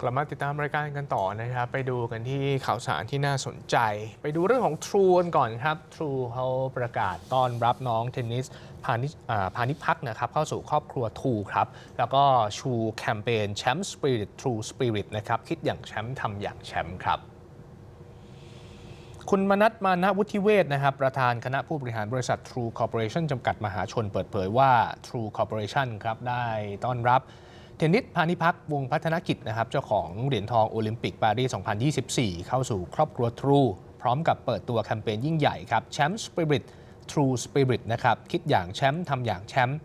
กลับมาติดตามรายการกันต่อนะครับ ไปดูกันที่ข่าวสารที่น่าสนใจ ไปดูเรื่องของ True กันก่อนครับ True เขาประกาศต้อนรับน้องเทนนิสพานิพานิพักนะครับเข้าสู่ครอบครัว True ครับ แล้วก็ชูแคมเปญแชมป์ Spirit True Spirit นะครับ คิดอย่างแชมป์ทำอย่างแชมป์ครับคุณมนัทมานะวุฒิเวศนะครับ ประธานคณะผู้บริหารบริษัท True Corporation จำกัดมหาชนเปิดเผยว่า True Corporation ครับ ได้ต้อนรับ เทนนิสพานิพักวงพัฒนกิจนะครับเจ้าของเหรียญทองโอลิมปิกปารีส 2024 เข้าสู่ครอบครัว True พร้อมกับเปิดตัวแคมเปญยิ่งใหญ่ครับแชมป์ Spirit True Spirit นะครับคิดอย่างแชมป์ทำอย่างแชมป์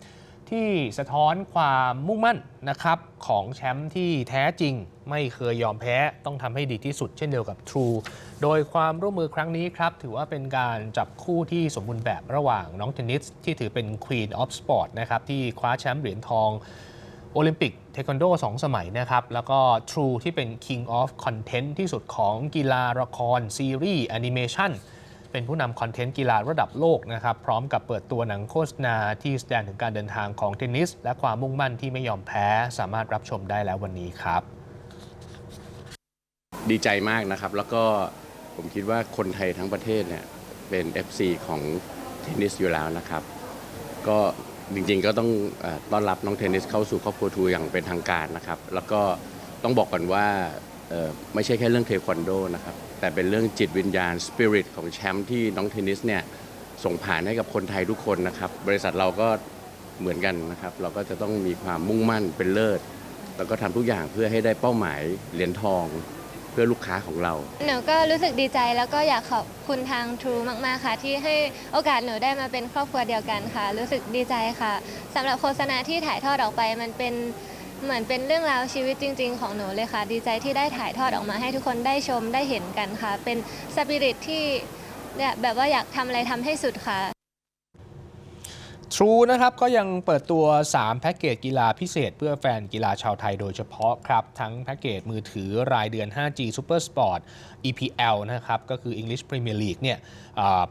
ที่สะท้อนความมุ่งมั่นนะครับของแชมป์ที่แท้จริงไม่เคยยอมแพ้ต้องทำให้ดีที่สุดเช่นเดียวกับ True โดยความร่วมมือครั้งนี้ครับ ถือว่าเป็นการจับคู่ที่สมบูรณ์แบบระหว่างน้องเทนนิสที่ถือเป็น Queen of Sport นะครับที่คว้าแชมป์เหรียญทอง โอลิมปิกเทควันโด2สมัยนะครับ แล้วก็ True ที่เป็น King of Content ที่สุดของกีฬาละคร ซีรีส์แอนิเมชันเป็นผู้นำคอนเทนต์กีฬาระดับโลกนะครับ พร้อมกับเปิดตัวหนังโฆษณาที่แสดงถึงการเดินทางของเทนนิส และความมุ่งมั่นที่ไม่ยอมแพ้ สามารถรับชมได้แล้ววันนี้ครับ ดีใจมากนะครับ แล้วก็ผมคิดว่าคนไทยทั้งประเทศเนี่ยเป็น FC ของเทนนิสอยู่แล้วนะครับ ก็ จริงๆก็ต้องอต้อนรับน้องเทนนิสเข้าสู่ครอบครัวทูอย่างเป็นทางการนะครับ แล้วก็ต้องบอกก่อนว่าไม่ใช่แค่เรื่องเทควันโดนะครับ แต่เป็นเรื่องจิตวิญญาณสปิริตของแชมป์ที่น้องเทนนิสเนี่ยส่งผ่านให้กับคนไทยทุกคนนะครับ บริษัทเราก็เหมือนกันนะครับ เราก็จะต้องมีความมุ่งมั่นเป็นเลิศ แล้วก็ทำทุกอย่างเพื่อให้ได้เป้าหมายเหรียญทอง เพื่อลูกค้าของเรา หนูก็รู้สึกดีใจแล้วก็อยากขอบคุณทาง True มาก ๆ ค่ะ ที่ให้โอกาสหนูได้มาเป็นครอบครัวเดียวกันค่ะ รู้สึกดีใจค่ะสำหรับโฆษณาที่ถ่ายทอดออกไปมันเป็นเหมือนเป็นเรื่องราวชีวิตจริง ๆ ของหนูเลยค่ะ ดีใจที่ได้ถ่ายทอดออกมาให้ทุกคนได้ชมได้เห็นกันค่ะ เป็นสปิริตที่เนี่ยแบบว่าอยากทำอะไรทำให้สุดค่ะ True นะครับก็ยังเปิดตัว 3 แพ็กเกจกีฬาพิเศษ เพื่อแฟนกีฬาชาวไทยโดยเฉพาะครับ ทั้งแพ็กเกจมือถือรายเดือน 5G Super Sport EPL นะครับ ก็คือ English Premier League เนี่ย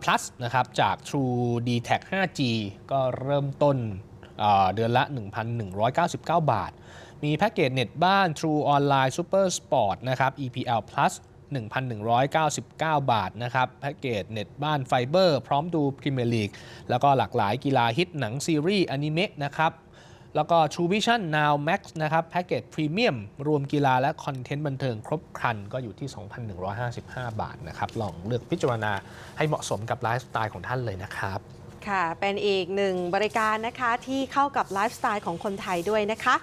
plus นะครับ จาก True d t a c 5G ก็เริ่มต้นเดือนละ 1,199 บาท มีแพ็กเกจเน็ตบ้าน True Online Super Sport นะครับ EPL Plus 1,199 บาทนะครับแพ็กเกจเน็ตบ้านไฟเบอร์ พร้อมดูพรีเมียร์ลีกแล้วก็หลากหลายกีฬาฮิตหนังซีรีส์อนิเมะนะครับแล้วก็ True Vision Now Max นะครับแพ็กเกจพรีเมียมรวมกีฬาและคอนเทนต์บันเทิงครบครันก็อยู่ที่ 2,155 บาทนะครับ ลองเลือกพิจารณาให้เหมาะสมกับไลฟ์สไตล์ของท่านเลยนะครับ ค่ะ เป็นอีกหนึ่งบริการนะคะที่เข้ากับไลฟ์สไตล์ของคนไทยด้วยนะคะ